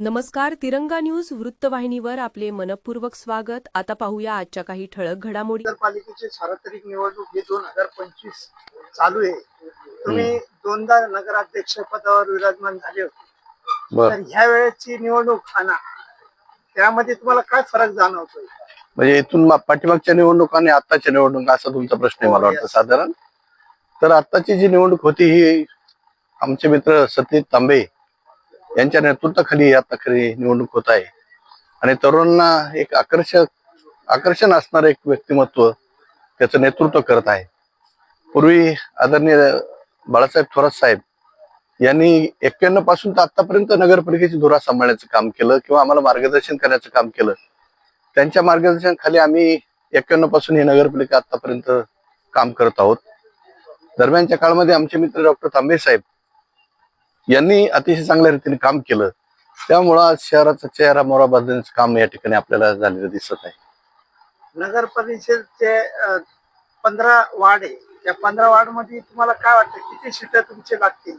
नमस्कार तिरंगा न्यूज वृत्तवाहिनीवर आपले मनपूर्वक स्वागत. आता पाहूया आजच्या काही ठळक घडामोडी. नगरपालिकेची सार्वत्रिक निवडणूक ही दोन हजार पंचवीस चालू आहे. तुम्ही दोनदा नगराध्यक्ष पदावर विराजमान झाले होते. तर ह्या वेळेची निवडणूक आणा. त्यामध्ये तुम्हाला काय फरक जाणवतोय? म्हणजे इथून पाठीमागच्या निवडणूक आणि आताच्या निवडणूक असा तुमचा प्रश्न आहे मला हो, वाटतं. साधारण. तर आताची जी निवडणूक होती ही आमचे मित्र सतीश तांबे यांच्या नेतृत्वाखाली या खरी निवडणूक होत आहे. आणि तरुणांना एक आकर्षक आकर्षण असणारं एक व्यक्तिमत्व त्याचं नेतृत्व करत आहे. पूर्वी आदरणीय बाळासाहेब थोरात साहेब यांनी एक्क्याण्णवपासून तर आतापर्यंत नगरपालिकेची धुरा सांभाळण्याचं काम केलं किंवा आम्हाला मार्गदर्शन करण्याचं काम केलं. त्यांच्या मार्गदर्शनाखाली आम्ही एक्क्याण्णवपासून ही नगरपालिका आतापर्यंत काम करत आहोत. दरम्यानच्या काळामध्ये आमचे मित्र डॉक्टर तांबे साहेब यांनी अतिशय चांगल्या रीतीने काम केलं. त्यामुळं आज शहराचा चेहरा मोरा बदलण्याचं काम या ठिकाणी आपल्याला झालेलं दिसत आहे. नगर परिषदचे पंधरा वार्ड आहे. त्या पंधरा वार्डमध्ये तुम्हाला काय वाटतं किती सीट तुमचे लागतील?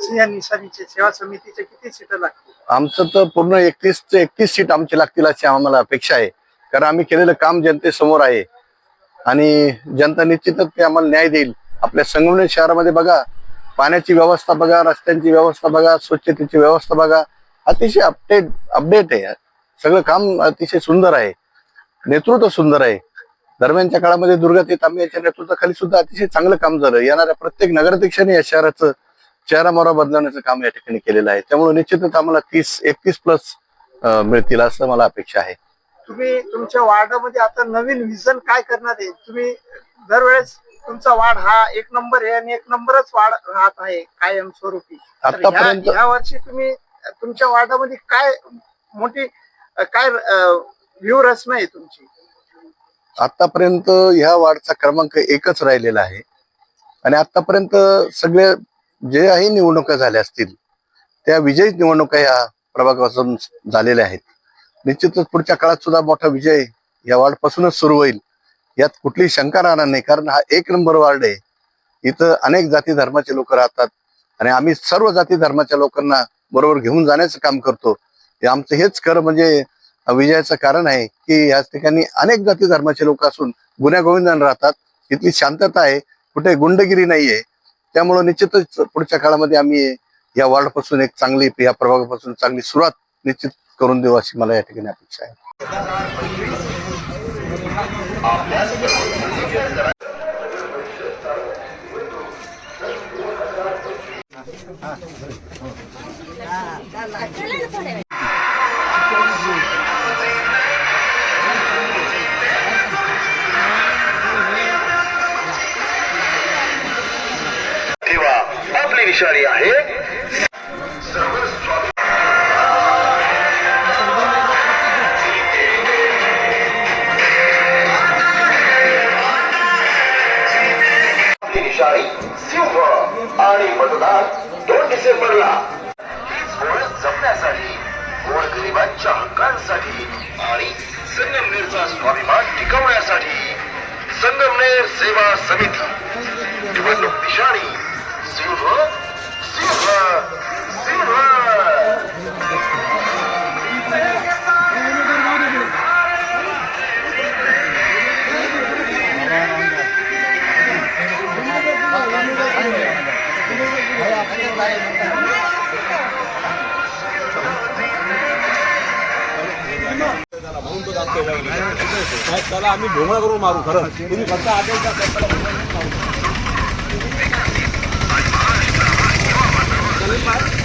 सिंह निशाणीचे सेवा समितीचे किती सीट लागतील? आमचं तर पूर्ण एकतीस ते एकतीस सीट आमची लागतील अशी आम्हाला अपेक्षा आहे. कारण आम्ही केलेलं काम जनतेसमोर आहे. आणि जनता निश्चितच ते आम्हाला न्याय देईल. आपल्या संगमनेर शहरामध्ये बघा पाण्याची व्यवस्था बघा रस्त्यांची व्यवस्था बघा स्वच्छतेची व्यवस्था बघा. अतिशय अपडेट अपडेट आहे. सगळं काम अतिशय सुंदर आहे. नेतृत्व सुंदर आहे. दरम्यानच्या काळामध्ये दुर्गाते तांबे यांच्या नेतृत्वाखाली सुद्धा अतिशय चांगलं काम झालं. येणाऱ्या प्रत्येक नगराध्यक्षाने या शहराचं चेहरा मोहरा बदलवण्याचं काम या ठिकाणी केलेलं आहे. त्यामुळे निश्चितच आम्हाला तीस एकतीस प्लस मिळतील असं मला अपेक्षा आहे. तुम्ही तुमच्या वार्डामध्ये आता नवीन विजन काय करणार आहे? तुम्ही दरवेळेस तुमचा वार्ड हा एक नंबर आहे आणि एक नंबरच वाढ राहत आहे कायम स्वरूपी तर ह्या- आतापर्यंत ह्या वर्षी तुम्ही तुमच्या वार्डामध्ये काय मोठी अ, काय व्ह्यू रचना आहे तुमची? आतापर्यंत ह्या वार्डचा क्रमांक एकच राहिलेला आहे. आणि आतापर्यंत सगळे जे काही निवडणुका झाल्या असतील त्या विजयी निवडणुका या प्रभागापासून झालेल्या आहेत. निश्चितच पुढच्या काळात सुद्धा मोठा विजय या वार्ड पासूनच सुरू होईल. यात कुठलीही शंका राहणार नाही. कारण हा एक नंबर वार्ड आहे. इथं अनेक जाती धर्माचे लोक राहतात. आणि आम्ही सर्व जाती धर्माच्या लोकांना बरोबर घेऊन जाण्याचं काम करतो. आमचं हेच खरं म्हणजे विजयाचं कारण आहे की या ठिकाणी अनेक जाती धर्माचे लोक असून गुन्ह्यागोविंदान राहतात. इथली शांतता आहे. कुठे गुंडगिरी नाहीये. त्यामुळं निश्चितच पुढच्या काळामध्ये आम्ही या वार्डपासून एक चांगली या प्रभागापासून चांगली सुरुवात निश्चित करून देऊ अशी मला या ठिकाणी अपेक्षा आहे. किंवा आपली विषारी आहे. आपली सिंह आणि मतदार दोन डिसेंबरला. हीच ओळख जपण्यासाठी गोरगरिबांच्या हक्कांसाठी आणि संगमनेरचा स्वाभिमान टिकवण्यासाठी संगमनेर सेवा समिती. निवडणूक निशाणी सिंह साहेब त्याला आम्ही भोंगळा करून मारू खरं तुम्ही फक्त आदेश Thank you त्याला भोंगळा करून मारू.